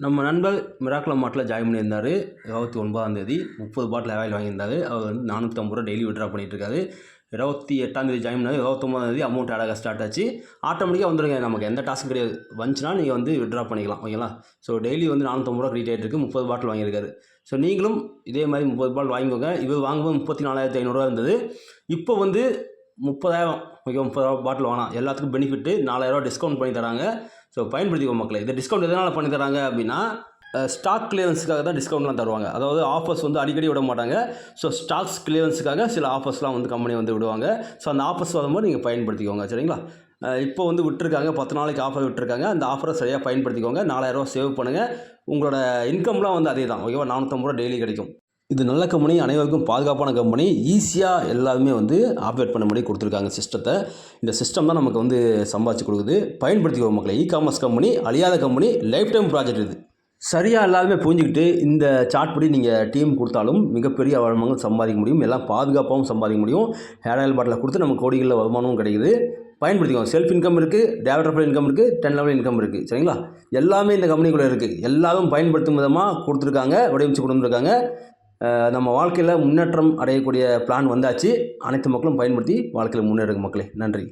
நம்ம நண்பர் மிராக்கிள் மாட்டில் ஜாயின் பண்ணியிருந்தார். இருபத்தி ஒன்பதாம் தேதி முப்பது பாட்டில் ஆயில் வாங்கியிருந்தாரு. அவர் வந்து நானூற்றம்பது ரூபா டெய்லி விட்ரா பண்ணிட்டு இருபத்தி எட்டாம் தேதி ஜாயின் பண்ணாரு. இருபத்தொம்பதாம் தேதி அமௌண்ட் அழகாக ஸ்டார்ட் ஆச்சு. ஆட்டோமேட்டிக்காக வந்துடுங்க நமக்கு எந்த டாஸ்க் கிடையாது. வந்துச்சுன்னா நீங்கள் வந்து விட்ரா பண்ணிக்கலாம். ஓகேங்களா ஸோ டெய்லி வந்து நானூற்றம்பது ரூபா கிரெடிட் ஆகிட்டு இருக்கு முப்பது பாட்டில் வாங்கியிருக்காரு. ஸோ நீங்களும் இதே மாதிரி முப்பது பாட்டில் வாங்கிக்கோங்க. இவர் வாங்கும்போது முப்பத்தி நாலாயிரத்தி ஐநூறுரூவா இருந்தது. இப்போ வந்து முப்பதாயிரம் ஓகே முப்பதாயிரம் பாட்டில் வாங்கலாம் எல்லாத்துக்கும் பெனிஃபிட்டு நாலாயிரரூவா டிஸ்கவுண்ட் பண்ணி தராங்க. ஸோ பயன்படுத்திக்கோ மக்களை. இந்த டிஸ்கவுண்ட் எதனால் பண்ணி தராங்க அப்படின்னா ஸ்டாக் கிளியரன்ஸுக்காக தான் டிஸ்கவுண்ட்லாம் தருவாங்க. அதாவது ஆஃபர்ஸ் வந்து அடிக்கடி விட மாட்டாங்க. ஸோ ஸ்டாக்ஸ் கிளியரன்ஸுக்காக சில ஆஃபர்ஸ்லாம் வந்து கம்பெனி வந்து விடுவாங்க. ஸோ அந்த ஆஃபர்ஸ் வரும்போது நீங்கள் பயன்படுத்திக்கோங்க சரிங்களா? இப்போ வந்து விட்டுருக்காங்க பத்து நாளைக்கு ஆஃபர் விட்டுருக்காங்க. அந்த ஆஃபரை சரியாக பயன்படுத்திக்கோங்க. நாலாயிரரூவா சேவ் பண்ணுங்கள் உங்களோட இன்கம்லாம் வந்து அதே தான். ஓகேவா? நானூற்றம்பது ரூபா டெய்லி கிடைக்கும். இது நல்ல கம்பெனி அனைவருக்கும் பாதுகாப்பான கம்பெனி ஈஸியாக எல்லாருமே வந்து ஆப்ரேட் பண்ண முடியும் கொடுத்துருக்காங்க சிஸ்டத்தை இந்த சிஸ்டம் தான் நமக்கு வந்து சம்பாதிச்சு கொடுக்குது. பயன்படுத்திக்கோ மக்களை. இ காமர்ஸ் கம்பெனி அழியாத கம்பெனி லைஃப் டைம் ப்ராஜெக்ட் இது. சரியாக எல்லாருமே புரிஞ்சுக்கிட்டு இந்த சார்ட் படி நீங்கள் டீம் கொடுத்தாலும் மிகப்பெரிய வருமானம் சம்பாதிக்க முடியும். எல்லாம் பாதுகாப்பாகவும் சம்பாதிக்க முடியும். ஹேர் ஆயில் பாட்டில் கொடுத்து நம்ம கோடிகளில் வருமானமும் கிடைக்குது. பயன்படுத்திக்கோங்க. செல்ஃப் இன்கம் இருக்குது டேவலப் இன்கம் இருக்குது டென் லெவல் இன்கம் இருக்குது சரிங்களா? எல்லாமே இந்த கம்பெனிக்குள்ளே இருக்குது எல்லாரும் பயன்படுத்தும் விதமாக கொடுத்துருக்காங்க வடிவமைச்சு கொடுத்துருக்காங்க. நம்ம வாழ்க்கையில் முன்னேற்றம் அடையக்கூடிய பிளான் வந்தாச்சு. அனைத்து மக்களும் பயன்படுத்தி வாழ்க்கையில் முன்னேறுங்க மக்களே. நன்றி.